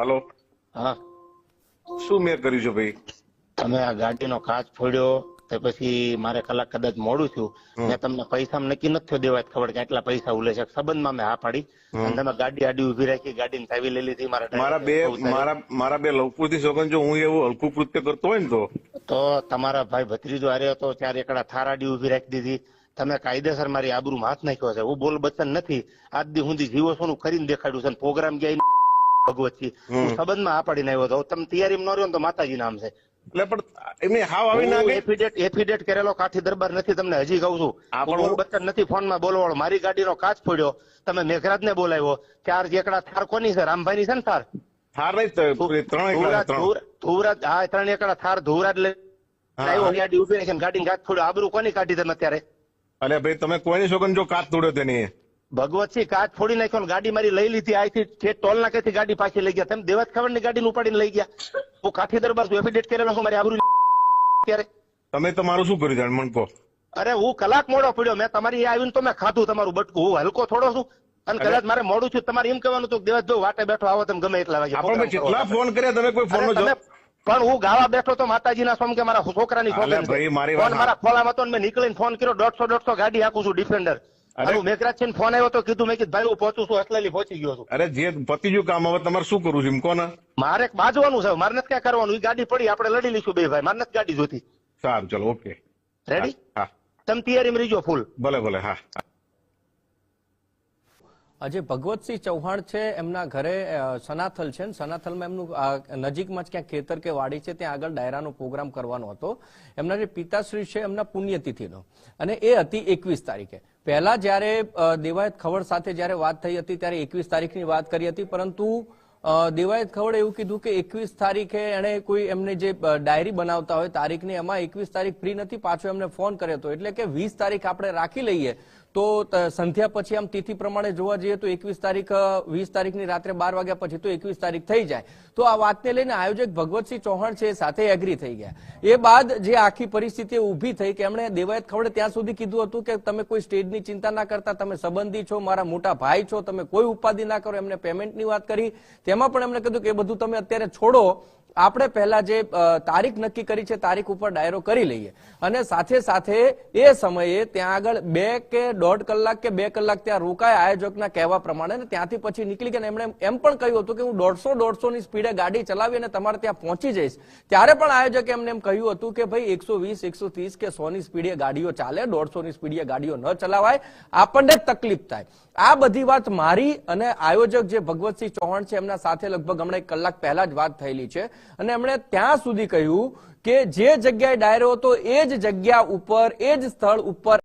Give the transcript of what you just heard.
Hello. હા. શું મેં કર્યું છે ભાઈ? તમે આ ગાડીનો કાચ ફોડ્યો તે પછી મારે કલાક કદાચ મોડું થયું. મેં તમને પૈસા નક્કી નથી દેવાય ખબર કે આટલા પૈસા ઉલે છે. સંબંધમાં મેં હા પાડી. અને તમે ગાડી આડી ઊભી રાખી ગાડી ચાવી લઈ લીધી મારા મારા બે મારા મારા બે લવપુરથી સોગન જો હું એવું હલકું કૃત્ય કરતો હોય ને તો? તો તમારા ભાઈ ભત્રીજો આર્યો હતો ચાર એકડા થાર આડી ઊભી રાખી દીધી. તમે કાયદેસર મારી આબરૂ હાથ નાખ્યો છે. હું બોલ બચન નથી. આજ દી હું જીવો સોનું કરીને દેખાડ્યું છે પ્રોગ્રામ ગયા ભગવતજી. હું સંબંધમાં આ પાડીને આવ્યો હતો. તમે તૈયારી ન રહ્યો તો માતાજી નામ છે. એટલે પણ એમને હાવ આવી ના ગઈ એફિડેટ એફિડેટ કરેલો કાઠી દરબાર નથી તમને હજી કહું છું. હું બચ્ચન નથી ફોનમાં બોલવાળો. મારી ગાડીનો કાચ ફોડ્યો. તમે મેઘરાજ ને બોલાવ્યો. ચાર એકડા થાર કોની છે? રામભાઈ ની છે ને થાર? થાર નહીં ધુવરાજ હા ત્રણ એકડા થાર ધુવરાજ લે ગાડી ઊભી રાખીને ગાડી કાચ ફોડ્યો. આબરૂ કોની કાઢી તમે અત્યારે? અરે ભાઈ તમે કોઈની સોગન જો કાચ તોડ્યો તેની? ભગવતસિંહ કાચ ફોડી નાખ્યો ગાડી મારી લઈ લીધી. આથી છે ટોલ નાકેથી ગાડી પાછી લઈ ગયા. તમે દેવત ખબરની ગાડી ઉપાડીને લઈ ગયા. હું કાઠી દરબાર છું એફિડેટ કરેલો છું મારી આબરૂ ત્યારે તમે તમારું શું કર્યું મને કહો. અરે હું કલાક મોડો પડ્યો. મેં તમારી આવીને તો મેં ખાધું તમારું બટકું. હું હલકો થોડો છું. અને કદાચ મારે મોડું છું તમારે એમ કહેવાનું હતું કે દેવતભાઈ વાટે બેઠો આવો તમે ગમે એટલા વાગે. આપણે કેટલા ફોન કર્યા? તમે કોઈ ફોન નો પણ હું ગાવા બેઠો તો માતાજીના સોમ કે મારા છોકરાની. ભાઈ, ફોન મારા ખોલામાં તો ને મેં નીકળીને ફોન કર્યો. દોઢસો દોઢસો ગાડી હાકું છું ડિફેન્ડર અરે. મેઘરાજ છે ફોન આવ્યો તો કીધું મેં કીધું ભાઈ હું પહોંચું છું અસલેલી પહોંચી ગયો છું. અરે જે પતી ગયું કામ હવે તમારે શું કરવું છે એમ કોને મારે એક બાજવાનું છે મારે નથી ક્યાં કરવાનું એ ગાડી પડી આપણે લડી લઈશું બે ભાઈ મારે નથી ગાડી જોતી સારું ચલો ઓકે. રેડી હા તમે તૈયારીમાં રહીજો ફૂલ. ભલે ભલે હા. આજે ભગવતસિંહ ચૌહાણ છે, એમના ઘરે સનાથલ છે સનાથલમાં એમનું નજીકમાં જ ક્યાંક ખેતર કે વાડી છે, ત્યાં આગળ ડાયરાનો પ્રોગ્રામ કરવાનો હતો. એમના જે પિતાશ્રી છે, એમના પુણ્યતિથિનો. અને એ હતી એકવીસ તારીખે. પહેલા જ્યારે દેવાયત ખવડ સાથે જ્યારે વાત થઈ હતી, ત્યારે એકવીસ તારીખની વાત કરી હતી, પરંતુ દેવાયત ખવડે એવું કીધું કે એકવીસ તારીખે એણે કોઈ એમને જે ડાયરી બનાવતા હોય તારીખની, એમાં એકવીસ તારીખ ફ્રી નથી, પાછો એમને ફોન કર્યો હતો. એટલે કે વીસ તારીખ આપણે રાખી લઈએ તો સંધ્યા પછી આમ તિથિ પ્રમાણે જોવા જઈએ તો એકવીસ તારીખ વીસ તારીખની રાત્રે બાર વાગ્યા પછી તો એકવીસ તારીખ થઈ જાય. તો આ વાતને લઈને આયોજક ભગવતસિંહ ચૌહાણ છે સાથે એગ્રી થઈ ગયા. એ બાદ જે આખી પરિસ્થિતિ ઊભી થઈ કે એમણે દેવાયત ખવડે ત્યાં સુધી કીધું હતું કે તમે કોઈ સ્ટેજની ચિંતા ના કરતા, તમે સંબંધી છો, મારા મોટા ભાઈ છો, તમે કોઈ ઉપાધિ ના કરો, એમને પેમેન્ટની વાત કરી. તેમાં પણ એમણે કીધું કે એ બધું તમે અત્યારે છોડો. આપણે પહેલા જે તારીખ નક્કી કરી છે, તારીખ ઉપર ડાયરો કરી લઈએ. અને સાથે સાથે એ સમયે ત્યાં આગળ બે કે દોઢ કલાક કે બે કલાક ત્યાં રોકાય આયોજકના કહેવા પ્રમાણે ત્યાંથી પછી નીકળી ગયા. એમણે એમ પણ કહ્યું હતું કે હું દોઢસો દોઢસો ની સ્પીડે ગાડી ચલાવી અને તમારે ત્યાં પહોંચી જઈશ. ત્યારે પણ આયોજકે એમને એમ કહ્યું હતું કે ભાઈ એકસો વીસ, એકસો ત્રીસ કે સો ની સ્પીડે ગાડીઓ ચાલે દોઢસો ની સ્પીડે ગાડીઓ ન ચલાવાય. આપણને તકલીફ થાય. આ બધી વાત મારી અને આયોજક જે ભગવતસિંહ ચૌહાણ છે, એમના સાથે લગભગ હમણાં એક કલાક પહેલા જ વાત થયેલી છે. અને એમણે ત્યાં સુધી કહ્યું કે જે જગ્યાએ ડાયરો હતો એ જ જગ્યા ઉપર, એ જ સ્થળ ઉપર